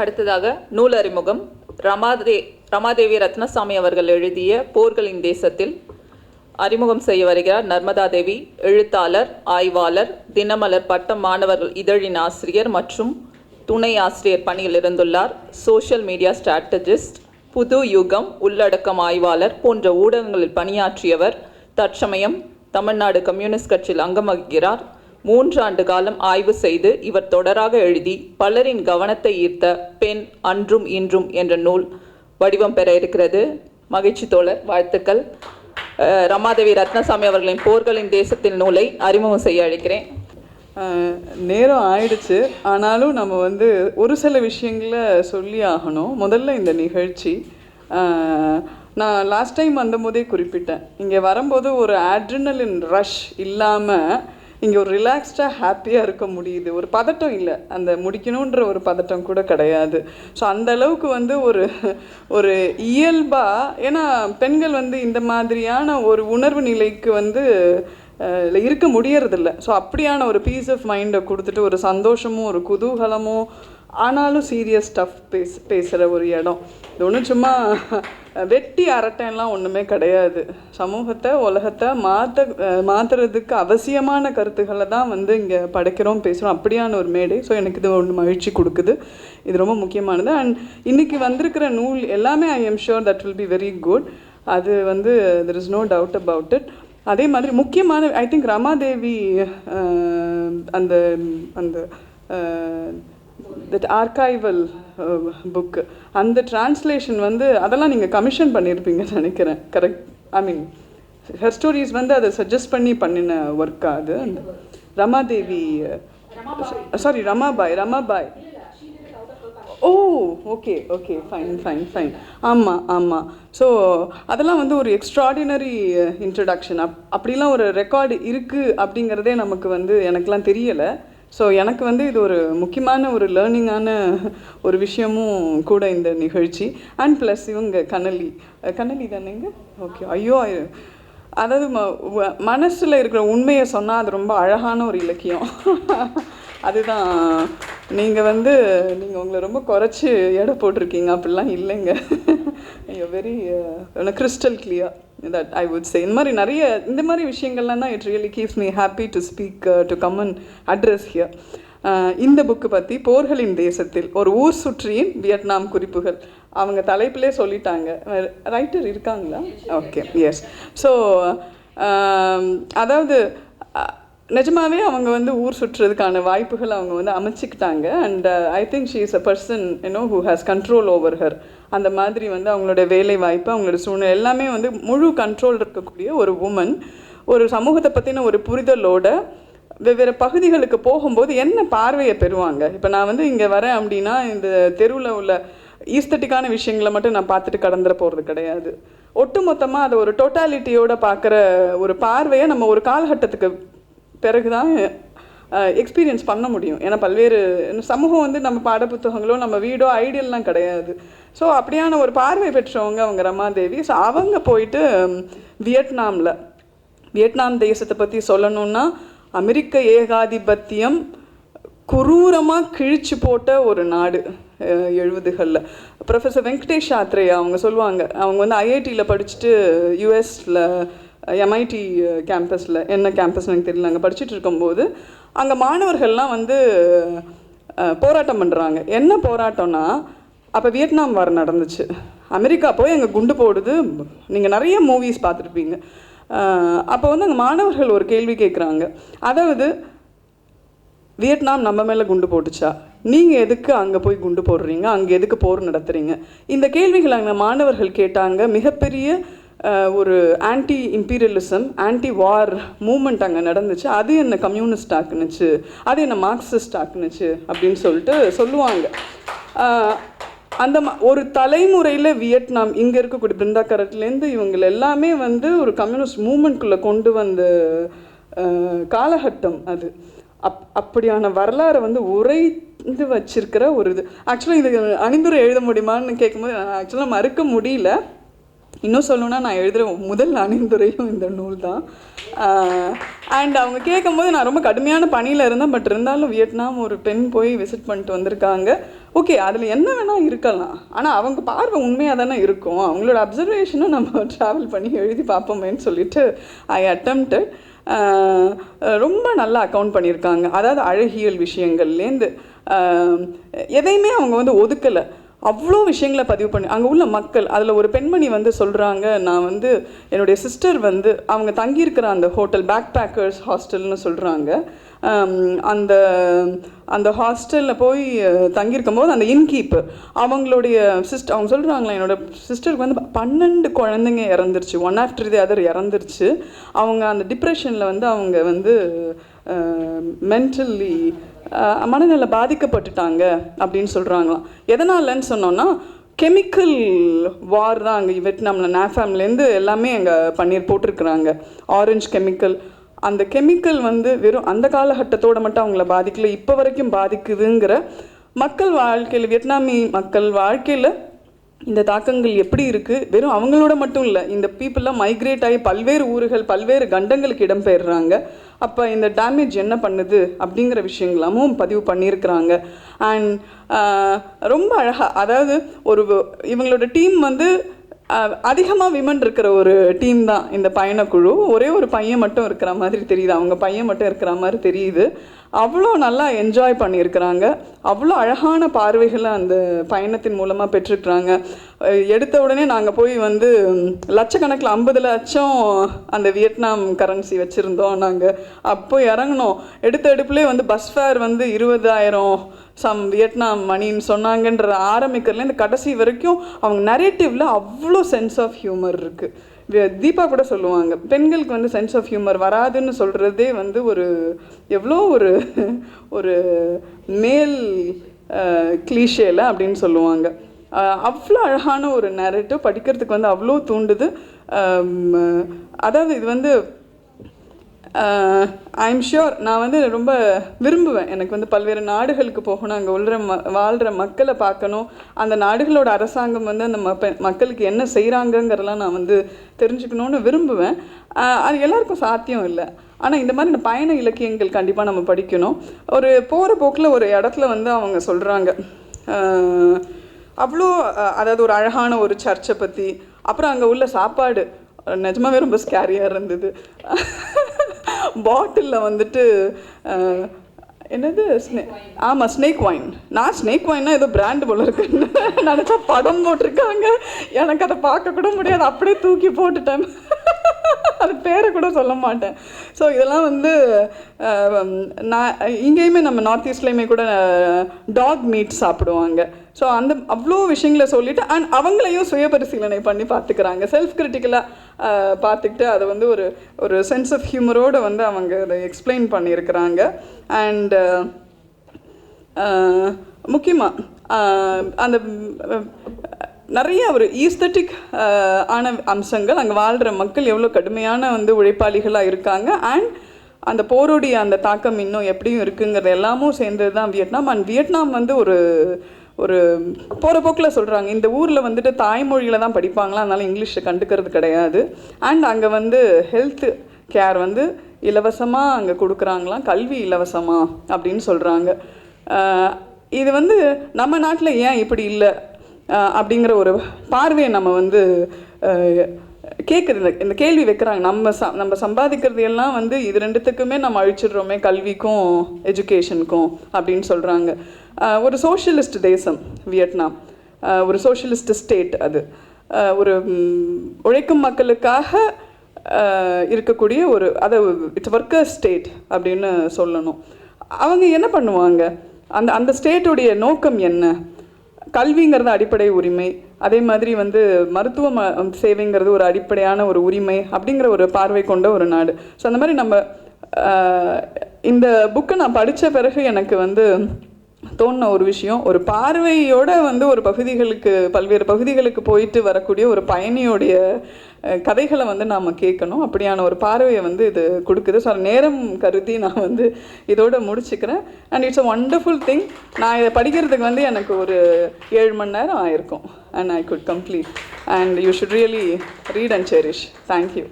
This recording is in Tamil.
அடுத்ததாக நூல் அறிமுகம். ரமாதே ரமாதேவி ரத்னசாமி அவர்கள் எழுதிய போர்களின் தேசத்தில் அறிமுகம் செய்ய வருகிறார் நர்மதா தேவி எழுத்தாளர் ஆய்வாளர் தினமலர் பட்டம் மாணவர்கள் இதழின் ஆசிரியர் மற்றும் துணை ஆசிரியர் பணியில் இருந்துள்ளார். சோஷியல் மீடியா ஸ்ட்ராட்டஜிஸ்ட் புது யுகம் உள்ளடக்கம் ஆய்வாளர் போன்ற ஊடகங்களில் பணியாற்றியவர் தற்சமயம் தமிழ்நாடு கம்யூனிஸ்ட் கட்சியில் அங்கம் வகிக்கிறார். மூன்றாண்டு காலம் ஆய்வு செய்து இவர் தொடராக எழுதி பலரின் கவனத்தை ஈர்த்த பெண் அன்றும் இன்றும் என்ற நூல் வடிவம் பெற இருக்கிறது. மகிழ்ச்சி தோழர் வாழ்த்துக்கள். ரமாதேவி ரத்னசாமி அவர்களின் போர்களின் தேசத்தில் நூலை அறிமுகம் செய்ய அழைக்கிறேன். நேரம் ஆயிடுச்சு. ஆனாலும் நம்ம வந்து ஒரு சில விஷயங்களை சொல்லி ஆகணும். முதல்ல இந்த நிகழ்ச்சி. நான் லாஸ்ட் டைம் வந்தபோதே குறிப்பிட்டேன். இங்கே வரும்போது ஒரு ஆட்ரினலின் ரஷ் இல்லாமல் இங்கே ஒரு ரிலாக்ஸ்டாக ஹாப்பியாக இருக்க முடியுது. ஒரு பதட்டம் இல்லை. அந்த முடிக்கணுன்ற ஒரு பதட்டம் கூட கிடையாது. ஸோ அந்த அளவுக்கு வந்து ஒரு ஒரு இயல்பாக ஏன்னா பெண்கள் வந்து இந்த மாதிரியான ஒரு உணர்வு நிலைக்கு வந்து இருக்க முடியறதில்ல. ஸோ அப்படியான ஒரு பீஸ் ஆஃப் மைண்டை கொடுத்துட்டு ஒரு சந்தோஷமும் ஒரு குதூகலமும் ஆனாலும் சீரியஸ் ஸ்டஃப் பேச பேசுகிற ஒரு இடம். இது ஒன்றும் சும்மா வெட்டி அரட்டைலாம் ஒன்றுமே கிடையாது. சமூகத்தை உலகத்தை மாற்ற மாற்றுறதுக்கு அவசியமான கருத்துக்களை தான் வந்து இங்கே படைக்கிறோம் பேசுகிறோம் அப்படியான ஒரு மேடை. ஸோ எனக்கு இது ஒன்று மகிழ்ச்சி கொடுக்குது. இது ரொம்ப முக்கியமானது. அண்ட் இன்றைக்கி வந்திருக்கிற நூல் எல்லாமே I am sure that will be very good அது வந்து there is no doubt about it அதே மாதிரி முக்கியமான ஐ திங்க் ரமாதேவி அந்த அந்த தட் ஆர்கைவல் புக்கு அந்த டிரான்ஸ்லேஷன் வந்து அதெல்லாம் நீங்கள் கமிஷன் பண்ணியிருப்பீங்கன்னு நினைக்கிறேன். Correct I mean her stories வந்து அதை சஜஸ்ட் பண்ணி பண்ணின ஒர்க்கா அது. அந்த Ramadevi sorry Ramabai Ramabai. Oh okay okay fine fine fine ஆமாம் ஆமாம் ஸோ அதெல்லாம் வந்து ஒரு எக்ஸ்ட்ராடினரி இன்ட்ரடக்ஷன் அப் அப்படிலாம் ஒரு ரெக்கார்டு இருக்குது அப்படிங்கிறதே நமக்கு வந்து எனக்கெலாம் தெரியலை. ஸோ எனக்கு வந்து இது ஒரு முக்கியமான ஒரு லேர்னிங்கான ஒரு விஷயமும் கூட இந்த நிகழ்ச்சி. அண்ட் ப்ளஸ் இவங்க கனலி கனலி தானேங்க ஓகே ஐயோ அதாவது ம மனசில் இருக்கிற உண்மையை சொன்னால் அது ரொம்ப அழகான ஒரு இலக்கியம். அதுதான். நீங்கள் வந்து நீங்கள் உங்களை ரொம்ப குறைச்சி எடை போட்டிருக்கீங்க. அப்படிலாம் இல்லைங்க. ஐயோ very crystal clear that I would say இந்த மாதிரி நிறைய இந்த மாதிரி விஷயங்கள்லாம் தான் it really keeps me happy to speak to come and address here இந்த புக்கு பற்றி போர்களின் தேசத்தில் ஒரு ஊர் சுற்றியின் வியட்நாம் குறிப்புகள். அவங்க தலைப்பிலே சொல்லிட்டாங்க. ரைட்டர் இருக்காங்களா? ஓகே எஸ் ஸோ அதாவது நிஜமாவே அவங்க வந்து ஊர் சுற்றுறதுக்கான வாய்ப்புகள் அவங்க வந்து அமைச்சிக்கிட்டாங்க. And I think she is a person you know who has control over her அந்த மாதிரி வந்து அவங்களோட வேலை வாய்ப்பு அவங்களோட சூழ்நிலை எல்லாமே வந்து முழு கண்ட்ரோல் இருக்கக்கூடிய ஒரு உமன் ஒரு சமூகத்தை பற்றின ஒரு புரிதலோட வெவ்வேறு பகுதிகளுக்கு போகும்போது என்ன பார்வையை பெறுவாங்க? இப்போ நான் வந்து இங்கே வரேன் அப்படின்னா இந்த தெருவில் உள்ள ஈஸ்தட்டிக்கான விஷயங்களை மட்டும் நான் பார்த்துட்டு கடந்துட போகிறது கிடையாது. ஒட்டுமொத்தமாக அதை ஒரு டோட்டாலிட்டியோட பார்க்குற ஒரு பார்வையை நம்ம ஒரு காலகட்டத்துக்கு பிறகு தான் எக்ஸ்பீரியன்ஸ் பண்ண முடியும். ஏன்னா பல்வேறு சமூகம் வந்து நம்ம பாடப்புத்தகங்களோ நம்ம வீடோ ஐடியல்லாம் கிடையாது. ஸோ அப்படியான ஒரு பார்வை பெற்றவங்க அவங்க ரமாதேவி. ஸோ அவங்க போயிட்டு வியட்நாமில். வியட்நாம் தேசத்தை பற்றி சொல்லணும்னா அமெரிக்க ஏகாதிபத்தியம் குரூரமாக கிழிச்சு போட்ட ஒரு நாடு எழுபதுகளில். ப்ரொஃபஸர் வெங்கடேஷ் ஆத்ரேயா அவங்க சொல்லுவாங்க. அவங்க வந்து ஐஐடியில் படிச்சுட்டு யூஎஸில் எம்ஐடி கேம்பஸில் uh, என்ன கேம்பஸ் எனக்கு தெரியல. அங்கே படிச்சுட்டு இருக்கும்போது அங்கே மாணவர்கள்லாம் வந்து போராட்டம் பண்ணுறாங்க என்ன போராட்டம்னா அப்போ வியட்நாம் வார் நடந்துச்சு. அமெரிக்கா போய் அங்கே குண்டு போடுது. நீங்கள் நிறைய மூவிஸ் பார்த்துருப்பீங்க. அப்போ வந்து அங்கே மாணவர்கள் ஒரு கேள்வி கேட்குறாங்க அதாவது வியட்நாம் நம்ம மேலே குண்டு போட்டுச்சா? நீங்கள் எதுக்கு அங்கே போய் குண்டு போடுறீங்க? அங்கே எதுக்கு போர் நடத்துறீங்க? இந்த கேள்விகள் அங்கே மாணவர்கள் கேட்டாங்க. மிகப்பெரிய ஒரு anti imperialism anti war movement அங்கே நடந்துச்சு. அது என்ன கம்யூனிஸ்ட் ஆக்குனுச்சு? அது என்ன மார்க்சிஸ்ட் ஆக்குனுச்சு? அப்படின்னு சொல்லிட்டு சொல்லுவாங்க. அந்த ம- ஒரு தலைமுறையில் வியட்நாம் இங்கே இருக்கக்கூடிய பிருந்தா கரட்லேருந்து இவங்க எல்லாமே வந்து ஒரு கம்யூனிஸ்ட் மூமெண்ட்குள்ளே கொண்டு வந்த காலகட்டம் அது. அப் அப்படியான வரலாறை வந்து உரைந்து வச்சிருக்கிற ஒரு இது. ஆக்சுவலாக இது அணிந்துரை எழுத முடியுமான்னு கேட்கும்போது ஆக்சுவலாக மறுக்க முடியல. இன்னும் சொல்லணும்னா நான் எழுதுகிற முதல் அணிந்துரையும் இந்த நூல் தான். அண்ட் அவங்க கேட்கும்போது நான் ரொம்ப கடுமையான பணியில் இருந்தேன். பட் இருந்தாலும் வியட்நாம் ஒரு பெண் போய் விசிட் பண்ணிட்டு வந்திருக்காங்க. ஓகே அதில் என்ன வேணால் இருக்கலாம். ஆனால் அவங்க பார்வை உண்மையாக தானே இருக்கும். அவங்களோட அப்சர்வேஷனும் நம்ம ட்ராவல் பண்ணி எழுதி பார்ப்போமேன்னு சொல்லிட்டு ஐ அட்டம்ப்டட் ரொம்ப நல்லா அக்கவுண்ட் பண்ணியிருக்காங்க. அதாவது அழகியல் விஷயங்கள்லேருந்து எதையுமே அவங்க வந்து ஒதுக்கலை. அவ்வளோ விஷயங்களை பதிவு பண்ணி அங்கே உள்ள மக்கள் அதில் ஒரு பெண்மணி வந்து சொல்கிறாங்க நான் வந்து என்னுடைய சிஸ்டர் வந்து அவங்க தங்கியிருக்கிற அந்த ஹோட்டல் பேக் பேக்கர்ஸ் ஹாஸ்டல்னு சொல்கிறாங்க அந்த அந்த ஹாஸ்டலில் போய் தங்கியிருக்கும் போது அந்த இன்கீப்பர் அவங்களுடைய சிஸ்டர் அவங்க சொல்கிறாங்களே என்னோட சிஸ்டருக்கு வந்து பன்னெண்டு குழந்தைங்க இறந்துருச்சு. ஒன் ஆஃப்டர் தி அதர் இறந்துருச்சு. அவங்க அந்த டிப்ரெஷனில் வந்து அவங்க வந்து Um, மென்டலி uh, மனநல பாதிக்கப்பட்டுட்டாங்க அப்படின்னு சொல்கிறாங்களாம் எதனாலன்னு சொன்னோன்னா கெமிக்கல் வார் தான் அங்கே வியட்நாமில் நேஃபேம்லேருந்து எல்லாமே அங்கே பன்னீர் போட்டிருக்கிறாங்க. ஆரஞ்சு கெமிக்கல் அந்த கெமிக்கல் வந்து வெறும் அந்த காலகட்டத்தோட மட்டும் அவங்கள பாதிக்கல இப்போ வரைக்கும் பாதிக்குதுங்கிற மக்கள் வாழ்க்கையில் வியட்நாமி மக்கள் வாழ்க்கையில் இந்த தாக்கங்கள் எப்படி இருக்குது வெறும் அவங்களோட மட்டும் இல்லை இந்த பீப்புளெலாம் மைக்ரேட் ஆகி பல்வேறு ஊர்கள் பல்வேறு கண்டங்களுக்கு இடம்பெயர்றாங்க. அப்போ இந்த டேமேஜ் என்ன பண்ணுது அப்படிங்கிற விஷயங்களாமும் பதிவு பண்ணியிருக்கிறாங்க. அண்ட் ரொம்ப அழகாக அதாவது ஒரு இவங்களோட டீம் வந்து அதிகமாக விமன் இருக்கிற ஒரு டீம் தான் இந்த பயணக்குழு. ஒரே ஒரு பையன் மட்டும் இருக்கிற மாதிரி தெரியுது. அவங்க பையன் மட்டும் இருக்கிற மாதிரி தெரியுது. அவ்வளோ நல்லா என்ஜாய் பண்ணியிருக்கிறாங்க. அவ்வளோ அழகான பார்வைகளை அந்த பயணத்தின் மூலமாக பெற்றுக்கிறாங்க எடுத்த உடனே நாங்கள் போய் வந்து லட்சக்கணக்கில் ஐம்பது லட்சம் அந்த வியட்நாம் கரன்சி வச்சுருந்தோம் நாங்கள் அப்போ இறங்கினோம். எடுத்த எடுப்புலேயே வந்து பஸ் ஃபேர் வந்து இருபதாயிரம் சம் வியட்நாம் மணின்னு சொன்னாங்கன்ற ஆரம்பிக்கிறதுலேருந்து கடைசி வரைக்கும் அவங்க நரேட்டிவில் அவ்வளோ சென்ஸ் ஆஃப் ஹியூமர் இருக்குது தீபா கூட சொல்லுவாங்க. பெண்களுக்கு வந்து சென்ஸ் ஆஃப் ஹியூமர் வராதுன்னு சொல்கிறதே வந்து ஒரு எவ்வளோ ஒரு ஒரு மேல் கிளீஷேல அப்படின்னு சொல்லுவாங்க. அவ்வளோ அழகான ஒரு நேரட்டிவ் படிக்கிறதுக்கு வந்து அவ்வளோ தூண்டுது. அதாவது இது வந்து Uh, ஐம் ஷியோர் நான் வந்து ரொம்ப விரும்புவேன். எனக்கு வந்து பல்வேறு நாடுகளுக்கு போகணும். அங்கே உள்ள ம வாழ்கிற மக்களை பார்க்கணும். அந்த நாடுகளோட அரசாங்கம் வந்து அந்த ம மக்களுக்கு என்ன செய்கிறாங்கங்கிறதெல்லாம் நான் வந்து தெரிஞ்சுக்கணுன்னு விரும்புவேன். Uh, அது எல்லாருக்கும் சாத்தியம் இல்லை. ஆனால் இந்த மாதிரி இந்த பயண இலக்கியங்கள் கண்டிப்பாக நம்ம படிக்கணும். ஒரு போகிற போக்கில் ஒரு இடத்துல வந்து அவங்க சொல்கிறாங்க uh, அவ்வளோ அதாவது ஒரு அழகான ஒரு சர்ச்சை பற்றி அப்புறம் அங்கே உள்ள சாப்பாடு நிஜமாவே ரொம்ப ஸ்கேரியாக இருந்தது. பாட்டிலில் வந்துட்டு என்னது ஸ்னே ஆமாம் ஸ்னேக் வாயின் நான் ஸ்னேக் வைன்னா ஏதோ பிராண்டு போல இருக்குன்னு நினச்சா படம் போட்டிருக்காங்க. எனக்கு அதை பார்க்க கூட முடியாது. அப்படியே தூக்கி போட்டுட்டேன். அது பேரை கூட சொல்ல மாட்டேன். ஸோ இதெல்லாம் வந்து நான் இங்கேயுமே நம்ம நார்த் ஈஸ்ட்லேயுமே கூட டாக் மீட் சாப்பிடுவாங்க. ஸோ அந்த அவ்வளோ விஷயங்களை சொல்லிவிட்டு அண்ட் அவங்களையும் சுயபரிசீலனை பண்ணி பார்த்துக்கிறாங்க. செல்ஃப் கிரிட்டிக்கலாக பார்த்துக்கிட்டு அதை வந்து ஒரு ஒரு சென்ஸ் ஆஃப் ஹியூமரோடு வந்து அவங்க அதை எக்ஸ்பிளைன் பண்ணியிருக்கிறாங்க. அண்டு முக்கியமாக அந்த நிறைய ஒரு ஈஸ்தட்டிக் ஆன அம்சங்கள். அங்கே வாழ்கிற மக்கள் எவ்வளோ கடுமையான வந்து உழைப்பாளிகளாக இருக்காங்க. அண்ட் அந்த போருடைய அந்த தாக்கம் இன்னும் எப்படியும் இருக்குங்கிறது எல்லாமும் சேர்ந்தது தான் வியட்நாம். அண்ட் வியட்நாம் வந்து ஒரு ஒரு போகிற போக்கில் சொல்கிறாங்க இந்த ஊரில் வந்துட்டு தாய்மொழியில் தான் படிப்பாங்களா? அதனால இங்கிலீஷை கண்டுக்கிறது கிடையாது. அண்ட் அங்கே வந்து ஹெல்த் கேர் வந்து இலவசமாக அங்கே கொடுக்குறாங்களாம் கல்வி இலவசமாக அப்படின்னு சொல்கிறாங்க இது வந்து நம்ம நாட்டில் ஏன் இப்படி இல்லை? அப்படிங்கிற ஒரு பார்வையை நம்ம வந்து கேட்குறது இந்த கேள்வி வைக்கிறாங்க. நம்ம ச நம்ம சம்பாதிக்கிறது எல்லாம் வந்து இது ரெண்டுத்துக்குமே நம்ம அழிச்சிடுறோமே கல்விக்கும் எஜுகேஷனுக்கும் அப்படின்னு சொல்கிறாங்க ஒரு சோஷியலிஸ்ட் தேசம் வியட்நாம். ஒரு சோஷியலிஸ்ட் ஸ்டேட் அது. ஒரு உழைக்கும் மக்களுக்காக இருக்கக்கூடிய ஒரு அதை இட்ஸ் ஒர்க்கர் ஸ்டேட் அப்படின்னு சொல்லணும். அவங்க என்ன பண்ணுவாங்க? அந்த அந்த ஸ்டேட்டுடைய நோக்கம் என்ன? கல்விங்கிறது அடிப்படை உரிமை. அதே மாதிரி வந்து மருத்துவ ம சேவைங்கிறது ஒரு அடிப்படையான ஒரு உரிமை அப்படிங்கிற ஒரு பார்வை கொண்ட ஒரு நாடு. ஸோ அந்த மாதிரி நம்ம இந்த புக்கை நான் படித்த பிறகு எனக்கு வந்து தோணுன ஒரு விஷயம். ஒரு பார்வையோட வந்து ஒரு பகுதிகளுக்கு பல்வேறு பகுதிகளுக்கு போயிட்டு வரக்கூடிய ஒரு பயணியோடைய கதைகளை வந்து நாம் கேட்கணும். அப்படியான ஒரு பார்வையை வந்து இது கொடுக்குது. ஸோ நேரம் கருதி நான் வந்து இதோட முடிச்சுக்கிறேன். And it's a wonderful thing நான் இதை படிக்கிறதுக்கு வந்து எனக்கு ஒரு ஏழு மணி நேரம் ஆயிருக்கும். And I could complete and you should really read and cherish thank you